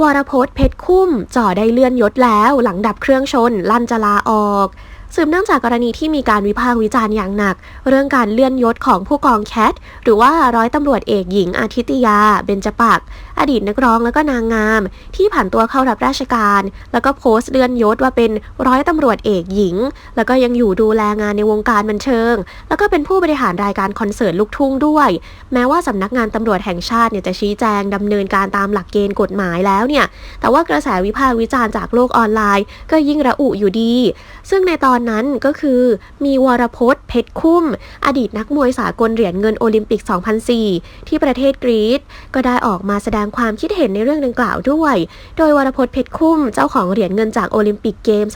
วรพจน์เพชรคุ้มจ่อได้เลื่อนยศแล้วหลังดับเครื่องชนลั่นจะลาออก สืบเนื่องจากกรณีที่มีการวิพากษ์วิจารณ์อย่างหนัก เรื่องการเลื่อนยศของผู้กองแคท หรือว่าร้อยตำรวจเอกหญิงอาทิตยา เบญจปัก อดีตนักร้องแล้วก็นางงาม ที่ผ่านตัวเข้ารับราชการ แล้วก็โพสต์เลื่อนยศว่าเป็นร้อยตำรวจเอกหญิง แล้วก็ยังอยู่ดูแลงานในวงการบันเทิง แล้วก็เป็นผู้บริหารรายการคอนเสิร์ตลูกทุ่งด้วย แม้ว่าสำนักงานตำรวจแห่งชาติเนี่ยจะชี้แจงดำเนินการตามหลักเกณฑ์กฎหมายแล้วเนี่ย แต่ว่ากระแสวิพากษ์วิจารณ์จากโลกออนไลน์ ก็ยิ่งระอุอยู่ดี ซึ่งในตอนนั้นก็คือมีวรพจน์เพชรคุ้ม อดีตนักมวยสากลเหรียญเงินโอลิมปิก 2004 ที่ประเทศกรีซก็ได้ออกมาแสดงความคิดเห็นในเรื่องดังกล่าวด้วย โดยวรพจน์เพชรคุ้มเจ้าของเหรียญเงินจากโอลิมปิกเกม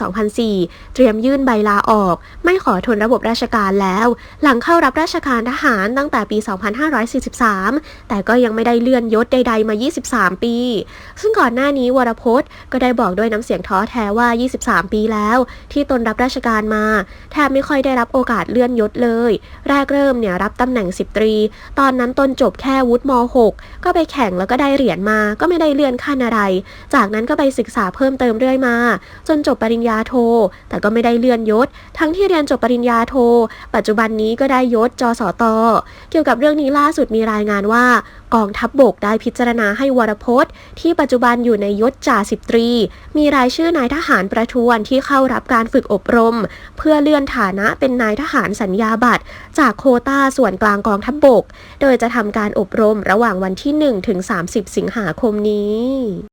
2004 เตรียมยื่นใบลาออก ไม่ขอทนระบบราชการแล้ว หลังเข้ารับราชการทหารตั้งแต่ปี 2543 แต่ก็ยังไม่ได้เลื่อนยศใด ๆ มา 23 ปี ซึ่งก่อนหน้านี้วรพจน์ก็ได้บอกด้วยน้ำเสียงท้อแท้ว่า 23 ปีแล้ว ที่ตนรับราชการมา แทบไม่ค่อยได้รับโอกาสเลื่อนยศเลย แรกเริ่มเนี่ยรับตำแหน่ง10ตรี ตอนนั้นตนจบแค่วุฒิม .6 ก็ไปแข่งแล้วก็ได้เหรียญมา ก็ไม่ได้เลื่อนขั้นอะไร จากนั้นก็ไปศึกษาเพิ่มเติมเรื่อยมา จนจบปริญญาโท แต่ก็ไม่ได้เลื่อนยศ ทั้งที่เรียนจบปริญญาโท ปัจจุบันนี้ก็ได้ยศจสต เกี่ยวกับเรื่องนี้ล่าสุดมีรายงานว่า กองทัพบบกได้พิจารณาให้วรพจน์ ที่ปัจจุบันอยู่ในยศจ่าสิบตรี มีรายชื่อนายทหารประทวนที่เข้ารับการฝึกอบรม เพื่อเลื่อนฐานะเป็นนายทหารสัญญาบัตร จากโคต้าส่วนกลางกองทัพบบก โดยจะทำการอบรมระหว่างวันที่ 1 ถึง 30 สิงหาคมนี้